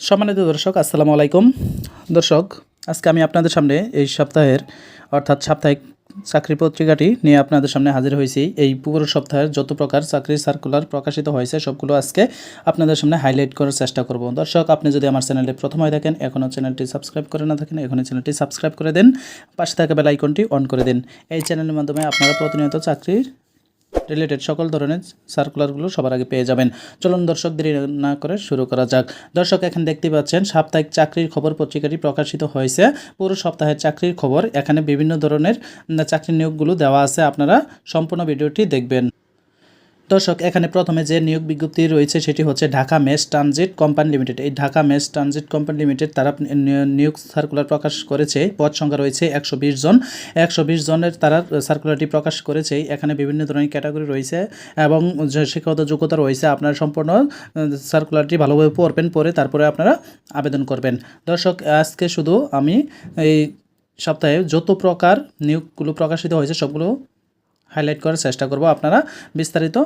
সম্মানিত দর্শক, আসসালামু আলাইকুম। দর্শক, আজকে আমি আপনাদের সামনে এই সপ্তাহের, অর্থাৎ সাপ্তাহিক চাকরি পত্রিকাটি নিয়ে আপনাদের সামনে হাজির হয়েছি। এই পুরো সপ্তাহের যত প্রকার চাকরির সার্কুলার প্রকাশিত হয়েছে, সবগুলো আজকে আপনাদের সামনে হাইলাইট করার চেষ্টা করব। দর্শক, আপনি যদি আমার চ্যানেলে প্রথম হয়ে থাকেন, এখনও চ্যানেলটি সাবস্ক্রাইব করে না থাকেন, এখনই চ্যানেলটি সাবস্ক্রাইব করে দেন। পাশে থাকা বেল আইকনটি অন করে দিন। এই চ্যানেলের মাধ্যমে আপনারা প্রতিনিয়ত চাকরির রিলেটেড সকল ধরনের সার্কুলারগুলো সবার আগে পেয়ে যাবেন। চলুন দর্শক, দেরি না করে শুরু করা যাক। দর্শক, এখন দেখতে পাচ্ছেন, সাপ্তাহিক চাকরির খবর পত্রিকাটি প্রকাশিত হয়েছে। পুরো সপ্তাহের চাকরির খবর, এখানে বিভিন্ন ধরনের চাকরি নিয়োগগুলো দেওয়া আছে। আপনারা সম্পূর্ণ ভিডিওটি দেখবেন। দর্শক, এখানে প্রথমে যে নিয়োগ বিজ্ঞপ্তি রয়েছে সেটি হচ্ছে Dhaka mass transit company limited. এই Dhaka mass transit company limited তারা নিয়োগ সার্কুলার প্রকাশ করেছে। পদ সংখ্যা রয়েছে একশো বিশ জন। একশো বিশ জনের তারা সার্কুলারটি প্রকাশ করেছে। এখানে বিভিন্ন ধরনের ক্যাটাগরি রয়েছে এবং শিক্ষাগত যোগ্যতা রয়েছে আপনারা সম্পূর্ণ, সার্কুলারটি ভালোভাবে পড়বেন পরে তারপরে আপনারা আবেদন করবেন। দর্শক, আজকে শুধু আমি এই সপ্তাহে যত প্রকার নিয়োগগুলো প্রকাশিত হয়েছে সবগুলো হাইলাইট করার চেষ্টা করব। আপনারা বিস্তারিত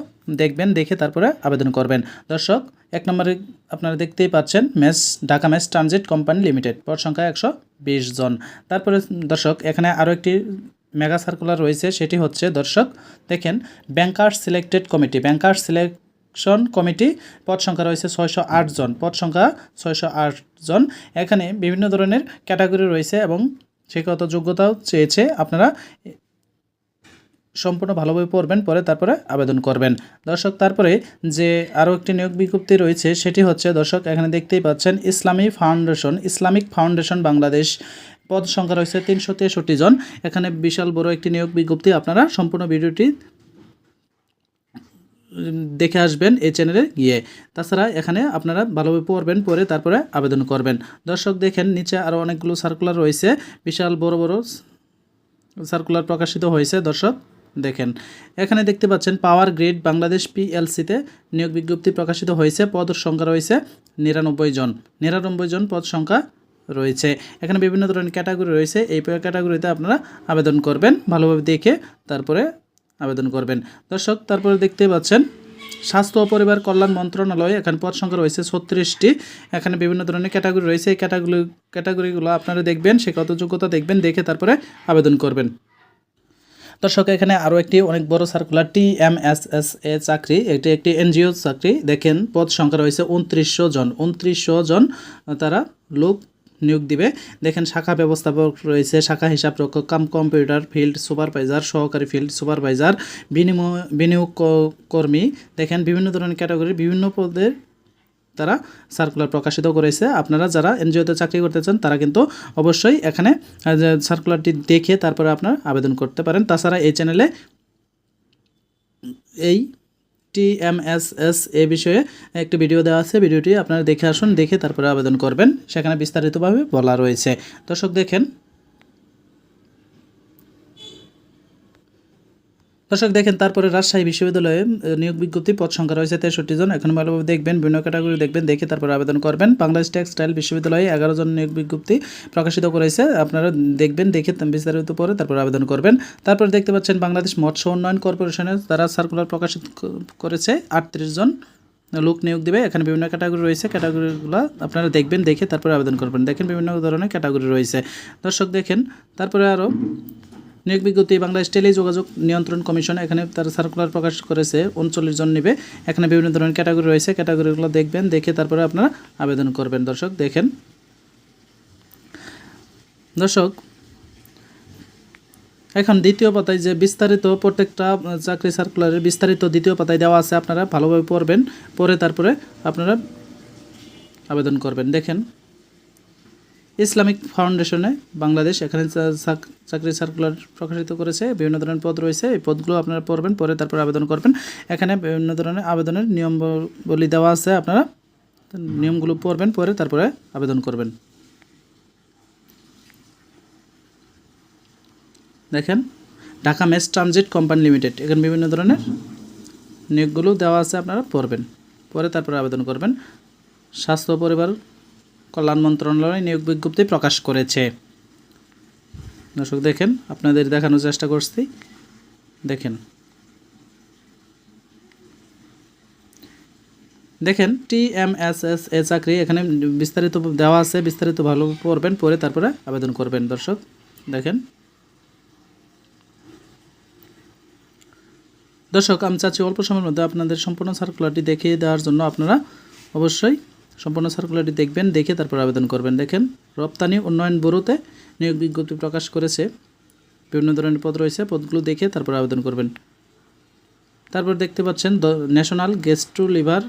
দেখবেন, দেখে তারপরে আবেদন করবেন। দর্শক, এক নম্বরে আপনারা দেখতেই পাচ্ছেন mass, Dhaka mass transit company limited, পদ সংখ্যা একশো বিশ জন। তারপরে দর্শক, এখানে আরও একটি মেগা সার্কুলার রয়েছে, সেটি হচ্ছে দর্শক, দেখেন bankers selected committee bankers selection committee পদ সংখ্যা রয়েছে ছয়শো আট জন, পদ সংখ্যা ছয়শো আট জন। এখানে বিভিন্ন ধরনের ক্যাটাগরি রয়েছে এবং শিক্ষাগত যোগ্যতাও চেয়েছে, আপনারা সম্পূর্ণ ভালোভাবে পড়বেন, পরে তারপরে আবেদন করবেন। দর্শক, তারপরে যে আরও একটি নিয়োগ বিজ্ঞপ্তি রয়েছে, সেটি হচ্ছে, দর্শক, এখানে দেখতেই পাচ্ছেন, ইসলামী ফাউন্ডেশন, ইসলামিক ফাউন্ডেশন বাংলাদেশ। পদ সংখ্যা রয়েছে তিনশো তেষট্টি জন। এখানে বিশাল বড় একটি নিয়োগ বিজ্ঞপ্তি আপনারা সম্পূর্ণ ভিডিওটি দেখে আসবেন এই চ্যানেলে গিয়ে। তাছাড়া এখানে আপনারা ভালোভাবে পড়বেন, পরে তারপরে আবেদন করবেন। দর্শক, দেখেন, নিচে আরও অনেকগুলো সার্কুলার রয়েছে। বিশাল বড় বড় সার্কুলার প্রকাশিত হয়েছে, দর্শক। দেখেন। এখানে দেখতে পাচ্ছেন পাওয়ার গ্রিড বাংলাদেশ পিএলসিতে নিয়োগ বিজ্ঞপ্তি প্রকাশিত হয়েছে, পদ সংখ্যা রয়েছে নিরানব্বই জন। নিরানব্বই জন পদ সংখ্যা রয়েছে। এখানে বিভিন্ন ধরনের ক্যাটাগরি রয়েছে, এই ক্যাটাগরিতে আপনারা আবেদন করবেন, ভালোভাবে দেখে তারপরে আবেদন করবেন। দর্শক, তারপরে দেখতে পাচ্ছেন, স্বাস্থ্য ও পরিবার কল্যাণ মন্ত্রণালয়, এখানে পদ সংখ্যা রয়েছে ছত্রিশটি। এখানে বিভিন্ন ধরনের ক্যাটাগরি রয়েছে, এই ক্যাটাগরি, ক্যাটাগরিগুলো আপনারা দেখবেন, সে কত যোগ্যতা দেখবেন, দেখে তারপরে আবেদন করবেন। দর্শক, এখানে আরও একটি অনেক বড় circular T M S S এ চাকরি, এটি একটি এনজিও চাকরি। দেখেন, পদ সংখ্যা রয়েছে উনত্রিশশো জন। উনত্রিশশো জন তারা লোক নিয়োগ দিবে। দেখেন, শাখা ব্যবস্থাপক রয়েছে, শাখা হিসাব রক্ষক, কাম কম্পিউটার ফিল্ড সুপারভাইজার, সহকারী ফিল্ড সুপারভাইজার, বিনিময়, বিনিয়োগ কর্মী। দেখেন, বিভিন্ন ধরনের ক্যাটাগরির বিভিন্ন পদের তারা সার্কুলার প্রকাশিত করেছে। আপনারা যারা এনজিওতে চাকরি করতে চান, তারা কিন্তু অবশ্যই এখানে সার্কুলারটি দেখে তারপরে আপনার আবেদন করতে পারেন। তাছাড়া এই চ্যানেলে এই টিএমএসএস এ বিষয়ে একটি ভিডিও দেওয়া আছে। ভিডিওটি আপনারা দেখে আসুন, দেখে তারপরে আবেদন করবেন। সেখানে বিস্তারিতভাবে বলা রয়েছে। দর্শক দেখেন দর্শক, দেখেন, তারপরে রাজশাহী বিশ্ববিদ্যালয়ে নিয়োগ বিজ্ঞপ্তি, পদ সংখ্যা রয়েছে তেষট্টি জন। এখন ভালোভাবে দেখবেন, বিভিন্ন ক্যাটাগরি দেখবেন, দেখে তারপরে আবেদন করবেন। বাংলাদেশ টেক্সটাইল বিশ্ববিদ্যালয়ে এগারো জন নিয়োগ বিজ্ঞপ্তি প্রকাশিত করেছে। আপনারা দেখবেন, দেখে বিস্তারিত পরে তারপর আবেদন করবেন। তারপর দেখতে পাচ্ছেন, বাংলাদেশ মৎস্য উন্নয়ন কর্পোরেশনের তারা সার্কুলার প্রকাশিত করেছে আটত্রিশ জন লোক নিয়োগ দিবে। এখানে বিভিন্ন ক্যাটাগরি রয়েছে। ক্যাটাগরিগুলো আপনারা দেখবেন, দেখে তারপরে আবেদন করবেন। দেখেন বিভিন্ন ধরনের ক্যাটাগরি রয়েছে। দর্শক, দেখেন, তারপরে আরও নিয়োগ বিজ্ঞপ্তি বাংলাদেশ টেলি যোগাযোগ নিয়ন্ত্রণ কমিশন, এখানে তারা সার্কুলার প্রকাশ করেছে, উনচল্লিশ জন নেবে। এখানে বিভিন্ন ধরনের ক্যাটাগরি রয়েছে ক্যাটাগরিগুলো দেখবেন, দেখে তারপরে আপনারা আবেদন করবেন। দর্শক, দেখেন। দর্শক, এখন দ্বিতীয় পাতায় যে বিস্তারিত প্রত্যেকটা চাকরি সার্কুলারের বিস্তারিত দ্বিতীয় পাতায় দেওয়া আছে, আপনারা ভালোভাবে পড়বেন পরে তারপরে আপনারা আবেদন করবেন। দেখেন। ইসলামিক ফাউন্ডেশনে বাংলাদেশ এখানে চাকরি সার্কুলার প্রকাশিত করেছে, বিভিন্ন ধরনের পদ রয়েছে, এই পদগুলো আপনারা পড়বেন পরে তারপর আবেদন করবেন। এখানে বিভিন্ন ধরনের আবেদনের নিয়মবলী দেওয়া আছে আপনারা, নিয়মগুলো পড়বেন পরে তারপরে আবেদন করবেন। দেখেন, Dhaka mass transit company limited, এখানে বিভিন্ন ধরনের নিয়োগগুলো দেওয়া আছে, আপনারা পড়বেন পরে তারপরে আবেদন করবেন। স্বাস্থ্য পরিবার কল্যাণ মন্ত্রণালয় নিয়োগ বিজ্ঞপ্তি প্রকাশ করেছে। দর্শক, দেখেন, আপনাদের দেখানোর চেষ্টা করছি। দেখেন। দেখেন, টি এম এস এস এ চাকরি এখানে বিস্তারিত দেওয়া আছে, বিস্তারিত ভালো পড়বেন পরে তারপরে আবেদন করবেন, দর্শক। দেখেন। দর্শক, আমি চাচ্ছি অল্প সময়ের মধ্যে আপনাদের সম্পূর্ণ সার্কুলারটি দেখিয়ে দেওয়ার জন্য আপনারা অবশ্যই সম্পূর্ণ সার্কুলারটি দেখবেন, দেখে তারপর আবেদন করবেন। দেখেন, রপ্তানি উন্নয়ন ব্যুরোতে নিয়োগ বিজ্ঞপ্তি প্রকাশ করেছে। বিভিন্ন ধরনের পদ রয়েছে, পদগুলো দেখে তারপর আবেদন করবেন। তারপর দেখতে পাচ্ছেন ন্যাশনাল গেস্ট্রো লিভার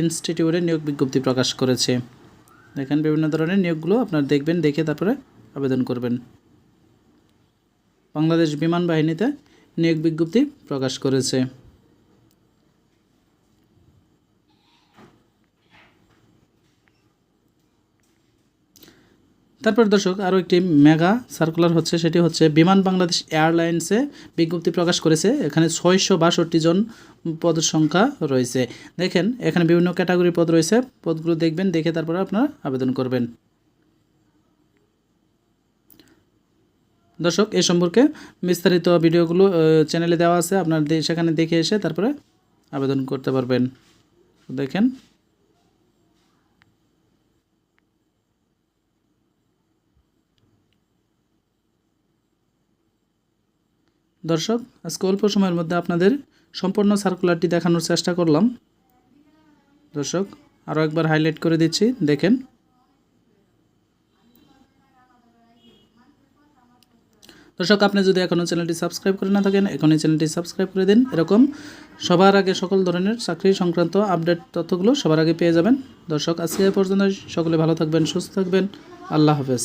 ইনস্টিটিউটে নিয়োগ বিজ্ঞপ্তি প্রকাশ করেছে। দেখেন, বিভিন্ন ধরনের নিয়োগগুলো আপনারা দেখবেন, দেখে তারপরে আবেদন করবেন। বাংলাদেশ বিমান বাহিনীতে নিয়োগ বিজ্ঞপ্তি প্রকাশ করেছে। তারপর দর্শক, আরও একটি মেগা সার্কুলার হচ্ছে, সেটি হচ্ছে বিমান বাংলাদেশ এয়ারলাইন্সে বিজ্ঞপ্তি প্রকাশ করেছে, এখানে ছয়শো বাষট্টি জন পদের সংখ্যা রয়েছে। দেখেন, এখানে বিভিন্ন ক্যাটাগরি পদ রয়েছে, পদগুলো দেখবেন, দেখে তারপরে আপনারা আবেদন করবেন। দর্শক, এ সম্পর্কে বিস্তারিত ভিডিওগুলো চ্যানেলে দেওয়া আছে, আপনার সেখানে দেখে এসে তারপরে আবেদন করতে পারবেন। দেখেন দর্শক, আজকে অল্প সময়ের মধ্যে আপনাদের সম্পূর্ণ সার্কুলারটি দেখানোর চেষ্টা করলাম। দর্শক আরও একবার হাইলাইট করে দিচ্ছি, দেখেন। দর্শক, আপনি যদি এখনও চ্যানেলটি সাবস্ক্রাইব করে না থাকেন, এখনই চ্যানেলটি সাবস্ক্রাইব করে দিন। এরকম সবার আগে সকল ধরনের চাকরি সংক্রান্ত আপডেট তথ্যগুলো সবার আগে পেয়ে যাবেন। দর্শক, আজকে পর্যন্ত সকলে ভালো থাকবেন, সুস্থ থাকবেন। আল্লাহ হাফেজ।